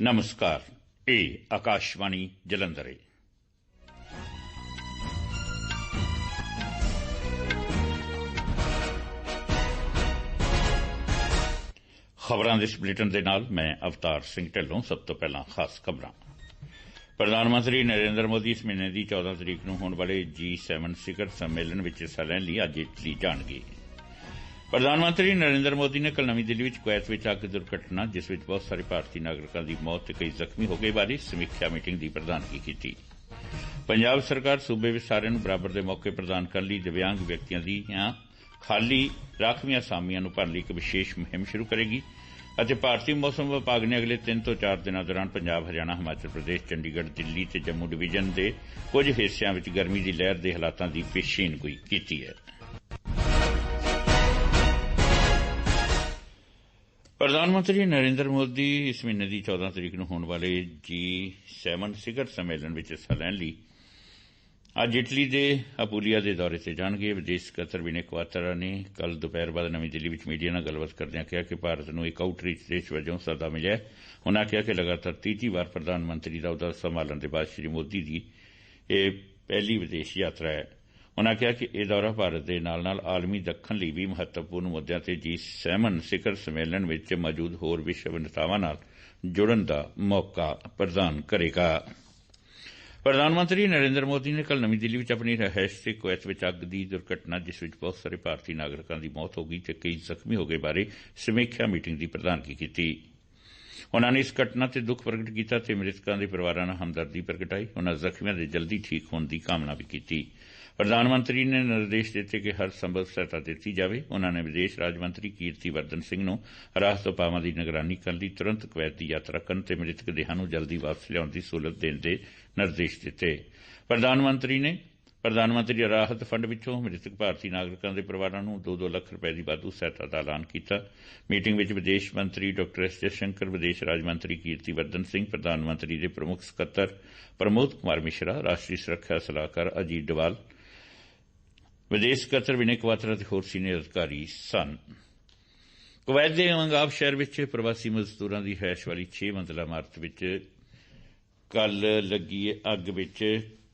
ਨਮਸਕਾਰ ਇਹ ਆਕਾਸ਼ਵਾਣੀ ਜਲੰਧਰ ਹੈ ਖਬਰਾਂ ਦੇ ਬੁਲੇਟਿਨ ਦੇ ਨਾਲ ਮੈਂ ਅਵਤਾਰ ਸਿੰਘ ਢਿੱਲੋਂ ਸਭ ਤੋਂ ਪਹਿਲਾਂ ਖਾਸ ਖਬਰਾਂ ਪ੍ਰਧਾਨ ਮੰਤਰੀ ਨਰਿੰਦਰ ਮੋਦੀ ਇਸ ਮਹੀਨੇ ਦੀ 14 ਤਰੀਕ ਨੂੰ ਹੋਣ ਵਾਲੇ G7 ਸਿਖਰ ਸੰਮੇਲਨ ਵਿੱਚ ਹਿੱਸਾ ਲੈਣ ਲਈ ਅੱਜ ਇਟਲੀ ਜਾਣਗੇ ਪ੍ਰਧਾਨ ਮੰਤਰੀ ਨਰਿੰਦਰ ਮੋਦੀ ਨੇ ਕੱਲ ਨਵੀਂ ਦਿੱਲੀ ਵਿੱਚ ਕੁਵੈਤ ਵਿੱਚ ਅੱਗ ਦੁਰਘਟਨਾ, ਜਿਸ ਵਿੱਚ ਬਹੁਤ ਸਾਰੇ ਭਾਰਤੀ ਨਾਗਰਿਕਾਂ ਦੀ ਮੌਤ ਤੇ ਕਈ ਜ਼ਖਮੀ ਹੋ ਗਏ ਬਾਰੇ ਸਮੀਖਿਆ ਮੀਟਿੰਗ ਦੀ ਪ੍ਰਧਾਨਗੀ ਕੀਤੀ। ਪੰਜਾਬ ਸਰਕਾਰ ਸੂਬੇ ਵਿੱਚ ਸਾਰਿਆਂ ਨੂੰ ਬਰਾਬਰ ਦੇ ਮੌਕੇ ਪ੍ਰਦਾਨ ਕਰਨ ਲਈ ਦਿਵਿਆਂਗ ਵਿਅਕਤੀਆਂ ਦੀਆਂ ਖਾਲੀ ਰਾਖਵੀਆਂ ਅਸਾਮੀਆਂ ਨੂੰ ਭਰਨ ਲਈ ਇੱਕ ਵਿਸ਼ੇਸ਼ ਮੁਹਿੰਮ ਸ਼ੁਰੂ ਕਰੇਗੀ ਅਤੇ ਭਾਰਤੀ ਮੌਸਮ ਵਿਭਾਗ ਨੇ ਅਗਲੇ 3 ਤੋਂ 4 ਦਿਨਾਂ ਦੌਰਾਨ ਪੰਜਾਬ, ਹਰਿਆਣਾ, ਹਿਮਾਚਲ ਪ੍ਰਦੇਸ਼, ਚੰਡੀਗੜ੍ਹ, ਦਿੱਲੀ ਤੇ ਜੰਮੂ ਡਿਵੀਜ਼ਨ ਦੇ ਕੁਝ ਹਿੱਸਿਆਂ ਵਿੱਚ ਗਰਮੀ ਦੀ ਲਹਿਰ ਦੇ ਹਾਲਾਤਾਂ ਦੀ ਪੇਸ਼ੀਨਗੋਈ ਕੀਤੀ ਹੈ। ਪ੍ਰਧਾਨ ਮੰਤਰੀ ਨਰਿੰਦਰ ਮੋਦੀ ਇਸ ਮਹੀਨੇ ਦੀ 14 ਤਰੀਕ ਨੂੰ ਹੋਣ ਵਾਲੇ G7 ਸਿਖਰ ਸੰਮੇਲਨ ਵਿੱਚ ਹਿੱਸਾ ਲੈਣ ਲਈ ਅੱਜ ਇਟਲੀ ਦੇ ਅਪੂਲੀਆ ਦੇ ਦੌਰੇ ਤੇ ਜਾਣਗੇ। ਵਿਦੇਸ਼ ਸਕੱਤਰ ਵਿਨੇ ਕੁਆਤਰਾ ਨੇ ਕੱਲ ਦੁਪਹਿਰ ਬਾਅਦ ਨਵੀਂ ਦਿੱਲੀ ਵਿੱਚ ਮੀਡੀਆ ਨਾਲ ਗੱਲਬਾਤ ਕਰਦਿਆਂ ਕਿਹਾ ਕਿ ਭਾਰਤ ਨੂੰ ਇੱਕ ਆਊਟਰੀਚ ਦੇਸ਼ ਵਜੋਂ ਸੱਦਾ ਮਿਲਿਆ ਉਨ੍ਹਾਂ ਕਿਹਾ ਕਿ ਲਗਾਤਾਰ ਤੀਜੀ ਵਾਰ ਪ੍ਰਧਾਨ ਮੰਤਰੀ ਦਾ ਅਹੁਦਾ ਸੰਭਾਲਣ ਦੇ ਬਾਅਦ ਸ਼੍ਰੀ ਮੋਦੀ ਦੀ ਇਹ ਪਹਿਲੀ ਵਿਦੇਸ਼ ਯਾਤਰਾ ਹੈ। ਉਨੂਾ ਕਿਹਾ ਕਿ ਇਹ ਦੌਰਾ ਭਾਰਤ ਦੇ ਨਾਲ-ਨਾਲ ਆਲਮੀ ਦੱਖਣ ਲਈ ਵੀ ਮਹੱਤਵਪੂਰਨ ਮੁੱਦਿਆਂ ਤੇ ਜੀ ਸੈਮਨ ਸਿਖਰ ਸੰਮੇਲਨ ਵਿੱਚ ਮੌਜੂਦ ਹੋਰ ਵਿਸ਼ਵ ਨੇਤਾਵਾਂ ਨਾਲ ਜੁੜਨ ਦਾ ਮੌਕਾ ਪ੍ਰਦਾਨ ਕਰੇਗਾ। ਪ੍ਰਧਾਨ ਮੰਤਰੀ ਨਰਿੰਦਰ ਮੋਦੀ ਨੇ ਕੱਲ ਨਵੀਂ ਦਿੱਲੀ ਵਿੱਚ ਆਪਣੀ ਰਹਿائش ਤੇ ਕੁਵੈਤ ਵਿੱਚ ਅੱਗ ਦੀ ਦੁਰਘਟਨਾ, ਜਿਸ ਵਿੱਚ ਬਹੁਤ ਸਾਰੇ ਭਾਰਤੀ ਨਾਗਰਿਕਾਂ ਦੀ ਮੌਤ ਹੋ ਗਈ ਤੇ ਕਈ ਜ਼ਖਮੀ ਹੋ ਗਏ ਬਾਰੇ ਸਮੀਖਿਆ ਮੀਟਿੰਗ ਦੀ ਪ੍ਰਧਾਨਗੀ ਕੀਤੀ। ਉਨ੍ਹਾਂ ਨੇ ਇਸ ਘਟਨਾ ਤੇ ਦੁੱਖ ਪ੍ਰਗਟ ਕੀਤਾ ਤੇ ਮ੍ਰਿਤਕਾਂ ਦੇ ਪਰਿਵਾਰਾਂ ਨਾਲ ਹਮਦਰਦੀ ਪ੍ਰਗਟਾਈ ਉਨ੍ਹਾਂ ਜ਼ਖਮੀਆਂ ਦੇ ਜਲਦੀ ਠੀਕ ਹੋਣ ਦੀ ਕਾਮਨਾ ਵੀ ਕੀਤੀ। ਪ੍ਰਧਾਨ ਮੰਤਰੀ ਨੇ ਨਿਰਦੇਸ਼ ਦਿੱਤੇ ਕਿ ਹਰ ਸੰਭਵ ਸਹਾਇਤਾ ਦਿੱਤੀ ਜਾਵੇ। ਉਨ੍ਹਾਂ ਨੇ ਵਿਦੇਸ਼ ਰਾਜ ਮੰਤਰੀ ਕੀਰਤੀ ਵਰਧਨ ਸਿੰਘ ਨੂੰ ਰਾਹਤ ਉਪਾਵਾਂ ਦੀ ਨਿਗਰਾਨੀ ਕਰਨ ਲਈ ਤੁਰੰਤ ਕੁਵੈਤ ਦੀ ਯਾਤਰਾ ਕਰਨ ਤੇ ਮ੍ਰਿਤਕ ਦੇਹਾਂ ਨੂੰ ਜਲਦੀ ਵਾਪਸ ਲਿਆਉਣ ਦੀ ਸਹੂਲਤ ਦੇਣ ਦੇ ਨਿਰਦੇਸ਼ ਦਿੱਤੇ। ਪ੍ਰਧਾਨ ਮੰਤਰੀ ਨੇ ਪ੍ਰਧਾਨ ਮੰਤਰੀ ਰਾਹਤ ਫੰਡ ਵਿੱਚੋਂ ਮ੍ਰਿਤਕ ਭਾਰਤੀ ਨਾਗਰਿਕਾਂ ਦੇ ਪਰਿਵਾਰਾਂ ਨੂੰ 2-2 ਲੱਖ ਰੁਪਏ ਦੀ ਵਾਧੂ ਸਹਾਇਤਾ ਦਾ ਐਲਾਨ ਕੀਤਾ। ਮੀਟਿੰਗ ਵਿੱਚ ਵਿਦੇਸ਼ ਮੰਤਰੀ ਡਾਕਟਰ ਐਸ ਜੈਸ਼ੰਕਰ ਵਿਦੇਸ਼ ਰਾਜ ਮੰਤਰੀ ਕੀਰਤੀ ਵਰਧਨ ਸਿੰਘ, ਪ੍ਰਧਾਨ ਮੰਤਰੀ ਦੇ ਪ੍ਰਮੁੱਖ ਸਕੱਤਰ ਪ੍ਰਮੋਦ ਕੁਮਾਰ ਮਿਸ਼ਰਾ, ਰਾਸ਼ਟਰੀ ਸੁਰੱਖਿਆ ਸਲਾਹਕਾਰ ਅਜੀਤ ਡਵਾਲ, ਵਿਦੇਸ਼ ਸਕੱਤਰ ਵਿਨੇ ਕਵਾਤਰਾ ਤੇ ਹੋਰ ਸੀਨੀਅਰ ਅਧਿਕਾਰੀ ਸਨ। ਕੁਵੈਤ ਦੇ ਮੰਗਾਬ ਸ਼ਹਿਰ ਵਿੱਚ ਪ੍ਰਵਾਸੀ ਮਜ਼ਦੂਰਾਂ ਦੀ ਹੈਸ਼ ਵਾਲੀ 6 ਮੰਜ਼ਲਾ ਇਮਾਰਤ ਵਿੱਚ ਕੱਲ ਲੱਗੀ ਅੱਗ ਵਿੱਚ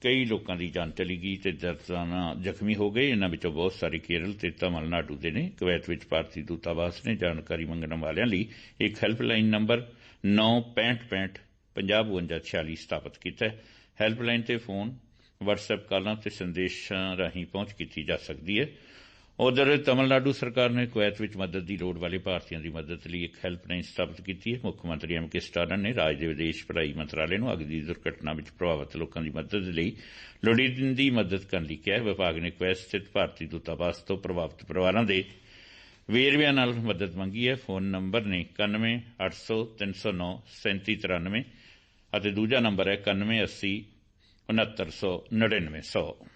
ਕਈ ਲੋਕਾਂ ਦੀ ਜਾਨ ਚਲੀ ਗਈ ਤੇ ਦਰਜਨਾਂ ਜ਼ਖਮੀ ਹੋ ਗਏ। ਇਹਨਾਂ ਵਿੱਚੋਂ ਬਹੁਤ ਸਾਰੇ ਕੇਰਲ ਤੇ ਤਮਿਲਨਾਡੂ ਦੇ ਨੇ। ਕੁਵੈਤ ਵਿੱਚ ਭਾਰਤੀ ਦੂਤਾਵਾਸ ਨੇ ਜਾਣਕਾਰੀ ਮੰਗਣ ਵਾਲਿਆਂ ਲਈ ਇੱਕ ਹੈਲਪਲਾਈਨ ਨੰਬਰ 96565 505246 ਸਥਾਪਿਤ ਕੀਤਾ ਹੈ। ਹੈਲਪਲਾਈਨ ਤੇ ਫੋਨ WhatsApp ਕਾਲਾਂ ਤੇ ਸੰਦੇਸ਼ਾਂ ਰਾਹੀਂ ਪਹੁੰਚ ਕੀਤੀ ਜਾ ਸਕਦੀ ਹੈ। ਉਧਰ ਤਮਿਲਨਾਡੂ ਸਰਕਾਰ ਨੇ ਕੁਵੈਤ ਵਿੱਚ ਮਦਦ ਦੀ ਲੋੜ ਵਾਲੇ ਭਾਰਤੀਆਂ ਦੀ ਮਦਦ ਲਈ ਇੱਕ ਹੈਲਪਲਾਈਨ ਸਥਾਪਿਤ ਕੀਤੀ ਹੈ। ਮੁੱਖ ਮੰਤਰੀ ਐਮ ਕੇ ਸਟਾਰਨ ਨੇ ਰਾਜ ਦੇ ਵਿਦੇਸ਼ ਭਲਾਈ ਮੰਤਰਾਲੇ ਨੂੰ ਅੱਗ ਦੀ ਦੁਰਘਟਨਾ ਵਿੱਚ ਪ੍ਰਭਾਵਿਤ ਲੋਕਾਂ ਦੀ ਮਦਦ ਲਈ ਲੋੜੀਂਦੀ ਮਦਦ ਕਰਨ ਲਈ ਕਿਹਾ ਵਿਭਾਗ ਨੇ ਕੁਵੈਤ ਸਥਿਤ ਭਾਰਤੀ ਦੂਤਾਵਾਸ ਤੋਂ ਪ੍ਰਭਾਵਿਤ ਪਰਿਵਾਰਾਂ ਦੇ ਵੇਰਵਿਆਂ ਨਾਲ ਮਦਦ ਮੰਗੀ ਹੈ। ਫੋਨ ਨੰਬਰ ਨੇ 91 800 309 3793 ਅਤੇ ਦੂਜਾ ਨੰਬਰ ਹੈ 9180 6999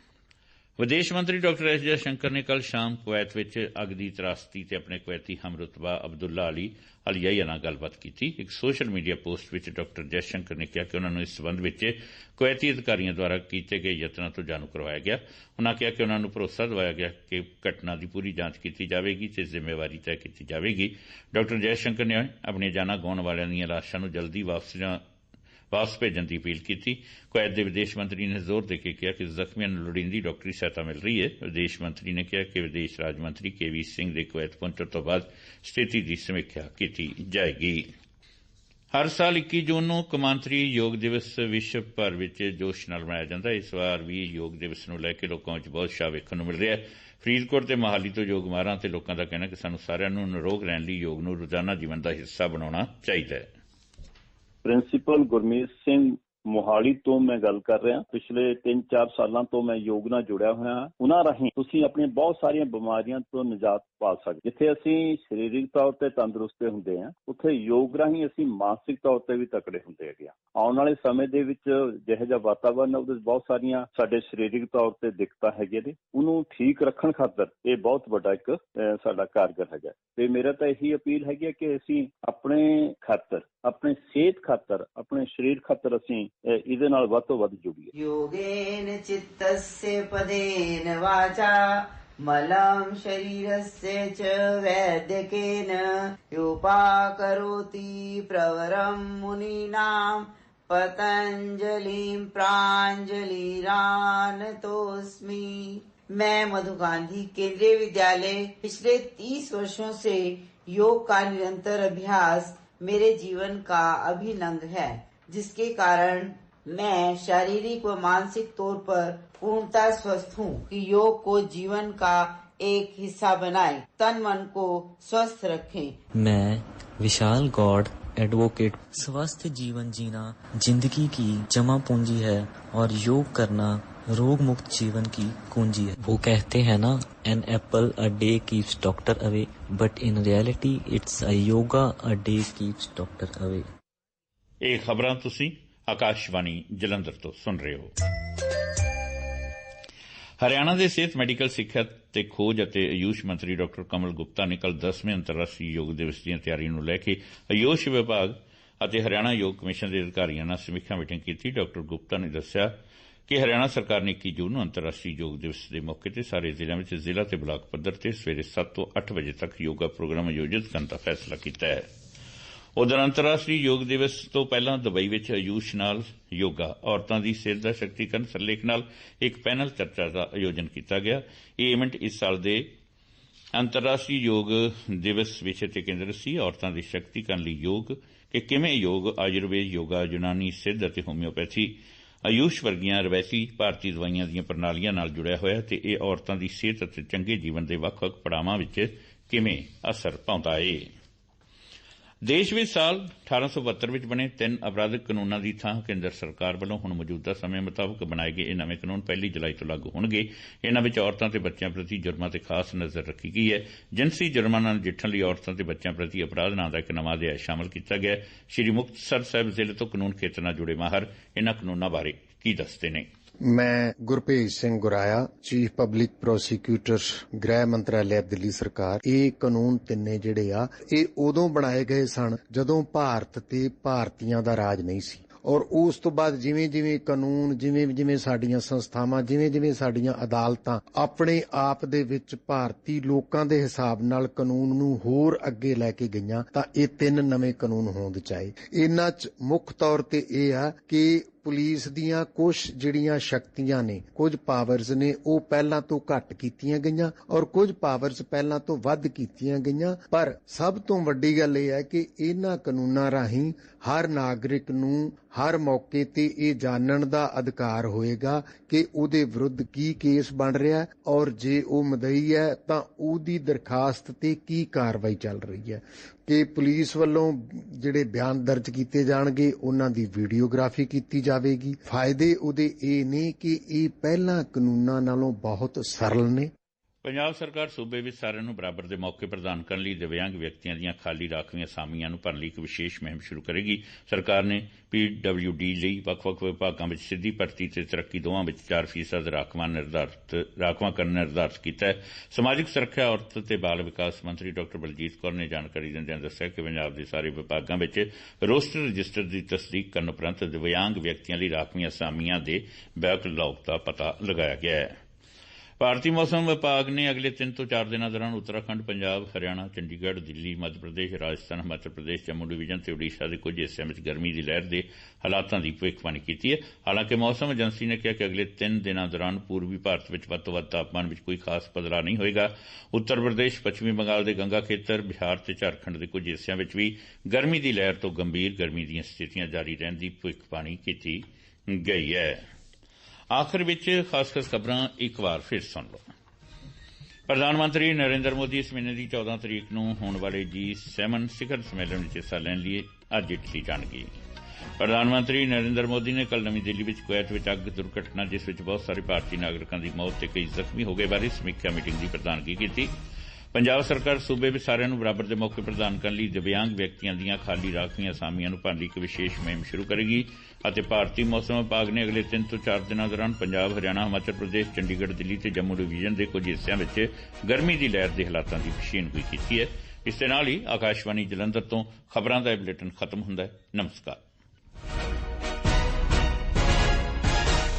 ਵਿਦੇਸ਼ ਮੰਤਰੀ ਡਾਕਟਰ ਐਸ ਜੈਸ਼ੰਕਰ ਨੇ ਕੱਲ ਸ਼ਾਮ ਕੁਵੈਤ ਵਿੱਚ ਅੱਗ ਦੀ ਤਰਾਸਤੀ ਤੇ ਆਪਣੇ ਕੁਵੈਤੀ ਹਮਰਤਬਾ ਅਬਦੁੱਲਾ ਅਲੀ ਅਲੀਆ ਨਾਲ ਗੱਲਬਾਤ ਕੀਤੀ। ਇੱਕ ਸੋਸ਼ਲ ਮੀਡੀਆ ਪੋਸਟ ਵਿੱਚ ਡਾਕਟਰ ਜੈਸ਼ੰਕਰ ਨੇ ਕਿਹਾ ਕਿ ਉਹਨਾਂ ਨੂੰ ਇਸ ਸਬੰਧ ਵਿੱਚ ਕੁਵੈਤੀ ਅਧਿਕਾਰੀਆਂ ਦੁਆਰਾ ਕੀਤੇ ਗਏ ਯਤਨਾਂ ਤੋਂ ਜਾਣੂ ਕਰਵਾਇਆ ਗਿਆ। ਉਹਨਾਂ ਕਿਹਾ ਕਿ ਉਹਨਾਂ ਨੂੰ ਭਰੋਸਾ ਦਿਵਾਇਆ ਗਿਆ ਕਿ ਘਟਨਾ ਦੀ ਪੂਰੀ ਜਾਂਚ ਕੀਤੀ ਜਾਵੇਗੀ ਤੇ ਜ਼ਿੰਮੇਵਾਰੀ ਤੈਅ ਕੀਤੀ ਜਾਵੇਗੀ। ਡਾਕਟਰ ਜੈਸ਼ੰਕਰ ਨੇ ਆਪਣੀਆਂ ਜਾਨਾਂ ਗਾਉਣ ਵਾਲਿਆਂ ਦੀਆਂ ਲਾਸ਼ਾਂ ਨੂੰ ਜਲਦੀ ਵਾਪਸ ਵਾਪਸ ਭੇਜਣ ਦੀ ਅਪੀਲ ਕੀਤੀ। ਕੁਵੈਤ ਦੇ ਵਿਦੇਸ਼ ਮੰਤਰੀ ਨੇ ਜ਼ੋਰ ਦੇ ਕੇ ਕਿਹਾ ਕਿ ਜ਼ਖਮੀਆਂ ਨੂੰ ਲੋੜੀਂਦੀ ਡਾਕਟਰੀ ਸਹਾਇਤਾ ਮਿਲ ਰਹੀ ਹੈ। ਵਿਦੇਸ਼ ਮੰਤਰੀ ਨੇ ਕਿਹਾ ਕਿ ਵਿਦੇਸ਼ ਰਾਜ ਮੰਤਰੀ ਕੇਵੀ ਸਿੰਘ ਦੇ ਕੁਵੈਤ ਪਹੁੰਚਣ ਤੋਂ ਬਾਅਦ ਸਥਿਤੀ ਦੀ ਸਮੀਖਿਆ ਕੀਤੀ ਜਾਏਗੀ। ਹਰ ਸਾਲ 21 ਜੂਨ ਨੂੰ ਕਮਾਂਤਰੀ ਯੋਗ ਦਿਵਸ ਵਿਸ਼ਵ ਭਰ ਵਿੱਚ ਜੋਸ਼ ਨਾਲ ਮਨਾਇਆ ਜਾਂਦਾ ਹੈ। ਇਸ ਵਾਰ ਵੀ ਯੋਗ ਦਿਵਸ ਨੂੰ ਲੈ ਕੇ ਲੋਕਾਂ ਵਿੱਚ ਬਹੁਤ ਉਤਸ਼ਾਹ ਵੇਖਣ ਨੂੰ ਮਿਲ ਰਿਹਾ ਹੈ। ਫਰੀਦਕੋਟ ਤੇ ਮਹਾਲੀ ਤੋਂ ਯੋਗ ਮਾਰਾਂ ਤੇ ਲੋਕਾਂ ਦਾ ਕਹਿਣਾ ਕਿ ਸਾਨੂੰ ਸਾਰਿਆਂ ਨੂੰ ਨਿਰੋਗ ਰਹਿਣ ਲਈ ਯੋਗ ਨੂੰ ਰੋਜ਼ਾਨਾ ਜੀਵਨ ਦਾ ਹਿੱਸਾ ਬਣਾਉਣਾ ਚਾਹੀਦਾ ਹੈ। ਪ੍ਰਿੰਸੀਪਲ ਗੁਰਮੀਤ ਸਿੰਘ ਮੋਹਾਲੀ ਤੋਂ ਮੈਂ ਗੱਲ ਕਰ ਰਿਹਾ। ਪਿਛਲੇ 3-4 ਸਾਲਾਂ ਤੋਂ ਮੈਂ ਯੋਗ ਨਾਲ ਜੁੜਿਆ ਹੋਇਆ ਹਾਂ। ਉਹਨਾਂ ਰਾਹੀਂ ਤੁਸੀਂ ਆਪਣੀਆਂ ਬਹੁਤ ਸਾਰੀਆਂ ਬਿਮਾਰੀਆਂ ਤੋਂ ਨਿਜਾਤ ਪਾ ਸਕਦੇ। ਜਿੱਥੇ ਅਸੀਂ ਸਰੀਰਕ ਤੌਰ ਤੇ ਤੰਦਰੁਸਤ ਹੁੰਦੇ ਹਾਂ, ਉੱਥੇ ਯੋਗ ਰਾਹੀਂ ਅਸੀਂ ਮਾਨਸਿਕ ਤੌਰ ਤੇ ਵੀ ਤਕੜੇ ਹੁੰਦੇ ਹੈਗੇ ਆਉਣ ਵਾਲੇ ਸਮੇਂ ਦੇ ਵਿੱਚ ਜਿਹੋ ਜਿਹਾ ਵਾਤਾਵਰਨ ਹੈ, ਉਹਦੇ ਵਿੱਚ ਬਹੁਤ ਸਾਰੀਆਂ ਸਾਡੇ ਸਰੀਰਕ ਤੌਰ ਤੇ ਦਿੱਕਤਾਂ ਹੈਗੇ ਨੇ। ਉਹਨੂੰ ਠੀਕ ਰੱਖਣ ਖਾਤਰ ਇਹ ਬਹੁਤ ਵੱਡਾ ਇੱਕ ਸਾਡਾ ਕਾਰਗਰ ਹੈਗਾ। ਤੇ ਮੇਰਾ ਤਾਂ ਇਹੀ ਅਪੀਲ ਹੈਗੀ ਕਿ ਅਸੀਂ ਆਪਣੇ ਖਾਤਰ, ਆਪਣੇ ਸਿਹਤ ਖਾਤਰ, ਆਪਣੇ ਸਰੀਰ ਖਾਤਰ ਅਸੀਂ ਇਹਦੇ ਨਾਲ ਵੱਧ ਤੋਂ ਵੱਧ ਜੁੜੀਏ योगेन चित्तस्य पदेन वाचा मलं शरीरस्य च वैद्यकेन योपाकरोति प्रवरं मुनीनां पतञ्जलिं प्राञ्जलिरानतोऽस्मि मैं मधु गांधी केंद्रीय विद्यालय पिछले 30 वर्षों से योग का निरंतर अभ्यास मेरे जीवन का अभिनंग है जिसके कारण मैं शारीरिक व मानसिक तौर पर पूर्णतः स्वस्थ हूँ कि योग को जीवन का एक हिस्सा बनाए। तन मन को स्वस्थ रखें। मैं विशाल गौड़ एडवोकेट स्वस्थ जीवन जीना, ज़िंदगी की जमा पूंजी है और योग करना रोग मुक्त जीवन की कुंजी है। वो कहते हैं ना an apple a day keeps doctor away but in reality it's a yoga a day keeps doctor away ਇਹ ਖਬਰਾਂ ਤੁਸੀਂ ਆਕਾਸ਼ਵਾਣੀ ਜਲੰਧਰ ਤੋਂ ਸੁਣ ਰਹੇ ਹੋ। ਹਰਿਆਣਾ ਦੇ ਸਿਹਤ ਮੈਡੀਕਲ ਸਿੱਖਿਆ ਤੇ ਖੋਜ ਅਤੇ ਆਯੂਸ਼ ਮੰਤਰੀ ਡਾਕਟਰ ਕਮਲ ਗੁਪਤਾ ਨੇ ਕੱਲ 10ਵੇਂ ਅੰਤਰਰਾਸ਼ਟਰੀ ਯੋਗ ਦਿਵਸ ਦੀਆਂ ਤਿਆਰੀਆਂ ਨੂੰ ਲੈ ਕੇ ਆਯੂਸ਼ ਵਿਭਾਗ ਅਤੇ ਹਰਿਆਣਾ ਯੋਗ ਕਮਿਸ਼ਨ ਦੇ ਅਧਿਕਾਰੀਆਂ ਨਾਲ ਸਮੀਖਿਆ ਮੀਟਿੰਗ ਕੀਤੀ। ਡਾਕਟਰ ਗੁਪਤਾ ਨੇ ਦੱਸਿਆ ਕਿ ਹਰਿਆਣਾ ਸਰਕਾਰ ਨੇ 21 ਜੂਨ ਨੂੰ ਅੰਤਰਰਾਸ਼ਟਰੀ ਯੋਗ ਦਿਵਸ ਦੇ ਮੌਕੇ ਤੇ ਸਾਰੇ ਜ਼ਿਲ੍ਹਿਆਂ ਵਿੱਚ ਜ਼ਿਲ੍ਹਾ ਤੇ ਬਲਾਕ ਪੱਧਰ ਤੇ ਸਵੇਰੇ 7 ਤੋਂ 8 ਵਜੇ ਤੱਕ ਯੋਗਾ ਪ੍ਰੋਗਰਾਮ ਆਯੋਜਿਤ ਕਰਨ ਦਾ ਫੈਸਲਾ ਕੀਤਾ ਹੈ। ਉਧਰ ਅੰਤਰਰਾਸ਼ਟਰੀ ਯੋਗ ਦਿਵਸ ਤੋਂ ਪਹਿਲਾਂ ਦੁਬਈ ਵਿੱਚ ਆਯੂਸ਼ ਨਾਲ ਯੋਗਾ, ਔਰਤਾਂ ਦੀ ਸਿਹਤ ਦਾ ਸ਼ਕਤੀਕਰਨ ਸਰਲੇਖ ਨਾਲ ਇੱਕ ਪੈਨਲ ਚਰਚਾ ਦਾ ਆਯੋਜਨ ਕੀਤਾ ਗਿਆ। ਇਹ ਇਵੈਂਟ ਇਸ ਸਾਲ ਦੇ ਅੰਤਰਰਾਸ਼ਟਰੀ ਯੋਗ ਦਿਵਸ ਵਿਸ਼ੇ ਤੇ ਕੇਂਦਰਿਤ ਸੀ, ਔਰਤਾਂ ਦੀ ਸ਼ਕਤੀਕਰਨ ਲਈ ਯੋਗ। ਕਿ ਕਿਵੇਂ ਯੋਗ, ਆਯੁਰਵੇਦ, ਯੋਗਾ, ਯੂਨਾਨੀ ਸਿੱਧ ਅਤੇ ਹੋਮਿਓਪੈਥੀ, ਆਯੂਸ਼ ਵਰਗੀਆਂ ਰਵਾਇਤੀ ਭਾਰਤੀ ਦਵਾਈਆਂ ਦੀਆਂ ਪ੍ਰਣਾਲੀਆਂ ਨਾਲ ਜੁੜਿਆ ਹੋਇਆ ਤੇ ਇਹ ਔਰਤਾਂ ਦੀ ਸਿਹਤ ਅਤੇ ਚੰਗੇ ਜੀਵਨ ਦੇ ਵੱਖ-ਵੱਖ ਪੜਾਵਾਂ ਵਿੱਚ ਕਿਵੇਂ ਅਸਰ ਪਾਉਂਦਾ ਏ। ਦੇਸ਼ ਵਿੱਚ ਸਾਲ 1872 ਵਿੱਚ ਬਣੇ ਤਿੰਨ ਅਪਰਾਧਿਕ ਕਾਨੂੰਨਾਂ ਦੀ ਥਾਂ ਕੇਂਦਰ ਸਰਕਾਰ ਵੱਲੋਂ ਹੁਣ ਮੌਜੂਦਾ ਸਮੇਂ ਮੁਤਾਬਕ ਬਣਾਏ ਗਏ ਇਹ ਨਵੇਂ ਕਾਨੂੰਨ ਪਹਿਲੀ ਜੁਲਾਈ ਤੋਂ ਲਾਗੂ ਹੋਣਗੇ। ਇਹਨਾਂ ਵਿੱਚ ਔਰਤਾਂ ਤੇ ਬੱਚਿਆਂ ਪ੍ਰਤੀ ਜੁਰਮਾਂ ਤੇ ਖਾਸ ਨਜ਼ਰ ਰੱਖੀ ਗਈ ਹੈ। ਜਿਨਸੀ ਜੁਰਮਾਂ ਨਾਲ ਨਜਿੱਠਣ ਲਈ ਔਰਤਾਂ ਤੇ ਬੱਚਿਆਂ ਪ੍ਰਤੀ ਅਪਰਾਧ ਨਾਂ ਦਾ ਇੱਕ ਨਵਾਂ ਅਧਿਆਇ ਸ਼ਾਮਲ ਕੀਤਾ ਗਿਆ ਹੈ। ਸ਼੍ਰੀ ਮੁਕਤਸਰ ਸਾਹਿਬ ਜ਼ਿਲ੍ਹੇ ਤੋਂ ਕਾਨੂੰਨ ਖੇਤਰ ਨਾਲ ਜੁੜੇ ਮਾਹਰ ਇਹਨਾਂ ਕਾਨੂੰਨਾਂ ਬਾਰੇ ਕੀ ਦੱਸਦੇ ਨੇ? ਮੈਂ Gurbhej Singh Guraya chief public prosecutor ਗ੍ਰਹਿ ਮੰਤਰਾਲੇ, ਦਿੱਲੀ ਸਰਕਾਰ। ਇਹ ਕਾਨੂੰਨ ਤਿੰਨੇ ਜਿਹੜੇ ਆ, ਇਹ ਉਦੋਂ ਬਣਾਏ ਗਏ ਸਨ ਜਦੋਂ ਭਾਰਤ ਤੇ ਭਾਰਤੀਆਂ ਦਾ ਰਾਜ ਨਹੀਂ ਸੀ। ਔਰ ਉਸ ਤੋਂ ਬਾਅਦ ਜਿਵੇਂ ਜਿਵੇਂ ਕਾਨੂੰਨ, ਜਿਵੇਂ ਜਿਵੇਂ ਸਾਡੀਆਂ ਸੰਸਥਾਵਾਂ, ਜਿਵੇਂ ਜਿਵੇਂ ਸਾਡੀਆਂ ਅਦਾਲਤਾਂ ਆਪਣੇ ਆਪ ਦੇ ਵਿੱਚ ਭਾਰਤੀ ਲੋਕਾਂ ਦੇ ਹਿਸਾਬ ਨਾਲ ਕਾਨੂੰਨ ਨੂੰ ਹੋਰ ਅੱਗੇ ਲੈ ਕੇ ਗਈਆਂ, ਤਾਂ ਇਹ ਤਿੰਨ ਨਵੇਂ ਕਾਨੂੰਨ ਹੋਂਦ ਚ ਆਏ ਇਹਨਾਂ 'ਚ ਮੁੱਖ ਤੌਰ ਤੇ ਇਹ ਆ ਕਿ ਪੁਲਿਸ ਦੀਆਂ ਕੁਝ ਜਿਹੜੀਆਂ ਸ਼ਕਤੀਆਂ ਨੇ, ਕੁਝ ਪਾਵਰਸ ਨੇ, ਉਹ ਪਹਿਲਾਂ ਤੋਂ ਘੱਟ ਕੀਤੀਆਂ ਗਈਆਂ ਔਰ ਕੁਝ ਪਾਵਰਸ ਪਹਿਲਾਂ ਤੋਂ ਵੱਧ ਕੀਤੀਆਂ ਗਈਆਂ। ਪਰ ਸਭ ਤੋਂ ਵੱਡੀ ਗੱਲ ਇਹ ਹੈ ਕਿ ਇਹਨਾਂ ਕਾਨੂੰਨਾਂ ਰਾਹੀਂ ਹਰ ਨਾਗਰਿਕ ਨੂੰ ਹਰ ਮੌਕੇ ਤੇ ਇਹ ਜਾਣਨ ਦਾ ਅਧਿਕਾਰ ਹੋਏਗਾ ਕਿ ਉਹਦੇ ਵਿਰੁੱਧ ਕੀ ਕੇਸ ਬਣ ਰਿਹਾ ਹੈ ਔਰ ਜੇ ਉਹ ਮਦਈ ਹੈ ਤਾਂ ਉਹਦੀ ਦਰਖਾਸਤ ਤੇ ਕੀ ਕਾਰਵਾਈ ਚੱਲ ਰਹੀ ਹੈ। ਕਿ ਪੁਲਿਸ ਵੱਲੋਂ ਜਿਹੜੇ ਬਿਆਨ ਦਰਜ ਕੀਤੇ ਜਾਣਗੇ, ਉਹਨਾਂ ਦੀ ਵੀਡੀਓਗ੍ਰਾਫੀ ਕੀਤੀ ਜਾਵੇਗੀ। ਫਾਇਦੇ ਉਹਦੇ ਇਹ ਨੇ ਕਿ ਇਹ ਪਹਿਲਾਂ ਕਾਨੂੰਨਾਂ ਨਾਲੋਂ ਬਹੁਤ ਸਰਲ ਨੇ। ਪੰਜਾਬ ਸਰਕਾਰ ਸੂਬੇ ਵਿੱਚ ਸਾਰਿਆਂ ਨੂੰ ਬਰਾਬਰ ਦੇ ਮੌਕੇ ਪ੍ਰਦਾਨ ਕਰਨ ਲਈ ਦਿਵਿਆਂਗ ਵਿਅਕਤੀਆਂ ਦੀਆਂ ਖਾਲੀ ਰਾਖਵੀਆਂ ਅਸਾਮੀਆਂ ਨੂੰ ਭਰਨ ਲਈ ਇੱਕ ਵਿਸ਼ੇਸ਼ ਮੁਹਿੰਮ ਸ਼ੁਰੂ ਕਰੇਗੀ। ਸਰਕਾਰ ਨੇ ਪੀਡਬਲਯੂਡੀ ਲਈ ਵੱਖ-ਵੱਖ ਵਿਭਾਗਾਂ ਵਿੱਚ ਸਿੱਧੀ ਭਰਤੀ ਤੇ ਤਰੱਕੀ ਦੋਵਾਂ ਵਿੱਚ 4% ਰਾਖਵਾਂ ਨਿਰਧਾਰਤ ਰਾਖਵਾਂ ਕਰਨ ਨਿਰਧਾਰਤ ਕੀਤਾ ਹੈ। ਸਮਾਜਿਕ ਸੁਰੱਖਿਆ, ਔਰਤ ਤੇ ਬਾਲ ਵਿਕਾਸ ਮੰਤਰੀ ਡਾਕਟਰ ਬਲਜੀਤ ਕੌਰ ਨੇ ਜਾਣਕਾਰੀ ਦਿੰਦਿਆਂ ਦੱਸਿਆ ਕਿ ਪੰਜਾਬ ਦੇ ਸਾਰੇ ਵਿਭਾਗਾਂ ਵਿੱਚ ਰੋਸਟਰ ਰਜਿਸਟਰ ਦੀ ਤਸਦੀਕ ਕਰਨ ਉਪਰੰਤ ਦਿਵਿਆਂਗ ਵਿਅਕਤੀਆਂ ਲਈ ਰਾਖਵੀਆਂ ਅਸਾਮੀਆਂ ਦੇ ਬੈਕਲੌਗ ਦਾ ਪਤਾ ਲਗਾਇਆ ਗਿਆ ਹੈ। ਭਾਰਤੀ ਮੌਸਮ ਵਿਭਾਗ ਨੇ ਅਗਲੇ 3 ਤੋਂ 4 ਦਿਨਾਂ ਦੌਰਾਨ ਉੱਤਰਾਖੰਡ, ਪੰਜਾਬ, ਹਰਿਆਣਾ, ਚੰਡੀਗੜ੍ਹ, ਦਿੱਲੀ, ਮੱਧ ਪ੍ਰਦੇਸ਼, ਰਾਜਸਥਾਨ, ਹਿਮਾਚਲ ਪ੍ਰਦੇਸ਼, ਜੰਮੂ ਡਿਵੀਜ਼ਨ ਤੇ ਓਡੀਸ਼ਾ ਦੇ ਕੁਝ ਹਿੱਸਿਆਂ ਵਿੱਚ ਗਰਮੀ ਦੀ ਲਹਿਰ ਦੇ ਹਾਲਾਤਾਂ ਦੀ ਭਵਿੱਖਬਾਣੀ ਕੀਤੀ ਹੈ। ਹਾਲਾਂਕਿ ਮੌਸਮ ਏਜੰਸੀ ਨੇ ਕਿਹਾ ਕਿ ਅਗਲੇ 3 ਦਿਨਾਂ ਦੌਰਾਨ ਪੂਰਬੀ ਭਾਰਤ ਵਿੱਚ ਵੱਧ ਤੋਂ ਵੱਧ ਤਾਪਮਾਨ ਵਿੱਚ ਕੋਈ ਖਾਸ ਬਦਲਾਅ ਨਹੀਂ ਹੋਏਗਾ। ਉੱਤਰ ਪ੍ਰਦੇਸ਼, ਪੱਛਮੀ ਬੰਗਾਲ ਦੇ ਗੰਗਾ ਖੇਤਰ, ਬਿਹਾਰ ਤੇ ਝਾਰਖੰਡ ਦੇ ਕੁਝ ਹਿੱਸਿਆਂ ਵਿੱਚ ਵੀ ਗਰਮੀ ਦੀ ਲਹਿਰ ਤੋਂ ਗੰਭੀਰ ਗਰਮੀ ਦੀਆਂ ਸਥਿਤੀਆਂ ਜਾਰੀ ਰਹਿਣ ਦੀ ਭਵਿੱਖਬਾਣੀ ਕੀਤੀ ਗਈ ਹੈ। ਆਖਰ ਵਿੱਚ ਖਾਸ ਖਾਸ ਖਬਰਾਂ ਇੱਕ ਵਾਰ ਫਿਰ ਸੁਣ ਲਓ। ਪ੍ਰਧਾਨ ਮੰਤਰੀ ਨਰਿੰਦਰ ਮੋਦੀ ਇਸ ਮਹੀਨੇ ਦੀ 14 ਤਰੀਕ ਨੂੰ ਹੋਣ ਵਾਲੇ ਜੀ7 ਸਿਖਰ ਸੰਮੇਲਨ ਵਿੱਚ ਹਿੱਸਾ ਲੈਣ ਲਈ ਅੱਜ ਇਟਲੀ ਜਾਣਗੇ। ਪ੍ਰਧਾਨ ਮੰਤਰੀ ਨਰਿੰਦਰ ਮੋਦੀ ਨੇ ਕੱਲ ਨਵੀਂ ਦਿੱਲੀ ਵਿੱਚ ਕੁਵੈਤ ਵਿੱਚ ਅੱਗ ਦੁਰਘਟਨਾ ਜਿਸ ਵਿੱਚ ਬਹੁਤ ਸਾਰੇ ਭਾਰਤੀ ਨਾਗਰਿਕਾਂ ਦੀ ਮੌਤ ਤੇ ਕਈ ਜ਼ਖਮੀ ਹੋ ਗਏ ਬਾਰੇ ਸਮੀਖਿਆ ਮੀਟਿੰਗ ਦੀ ਪ੍ਰਧਾਨਗੀ ਕੀਤੀ। ਪੰਜਾਬ ਸਰਕਾਰ ਸੂਬੇ ਵਿੱਚ ਸਾਰਿਆਂ ਨੂੰ ਬਰਾਬਰ ਦੇ ਮੌਕੇ ਪ੍ਰਦਾਨ ਕਰਨ ਲਈ ਦਿਵਿਆਂਗ ਵਿਅਕਤੀਆਂ ਦੀਆਂ ਖਾਲੀ ਰਾਖਵੀਆਂ ਅਸਾਮੀਆਂ ਨੂੰ ਭਰਨ ਲਈ ਇੱਕ ਵਿਸ਼ੇਸ਼ ਮੁਹਿੰਮ ਸ਼ੁਰੂ ਕਰੇਗੀ ਅਤੇ ਭਾਰਤੀ ਮੌਸਮ ਵਿਭਾਗ ਨੇ ਅਗਲੇ 3 ਤੋਂ 4 ਦਿਨਾਂ ਦੌਰਾਨ ਪੰਜਾਬ, ਹਰਿਆਣਾ, ਹਿਮਾਚਲ ਪ੍ਰਦੇਸ਼, ਚੰਡੀਗੜ੍ਹ, ਦਿੱਲੀ ਤੇ ਜੰਮੂ ਡਿਵੀਜ਼ਨ ਦੇ ਕੁਝ ਹਿੱਸਿਆਂ ਵਿੱਚ ਗਰਮੀ ਦੀ ਲਹਿਰ ਦੇ ਹਾਲਾਤਾਂ ਦੀ ਪੇਸ਼ੀਨਗੋਈ ਕੀਤੀ ਹੈ। ਇਸ ਦੇ ਨਾਲ ਹੀ ਆਕਾਸ਼ਵਾਣੀ ਜਲੰਧਰ ਤੋਂ ਖਬਰਾਂ ਦਾ ਬੁਲੇਟਿਨ ਖਤਮ ਹੁੰਦਾ ਹੈ। ਨਮਸਕਾਰ।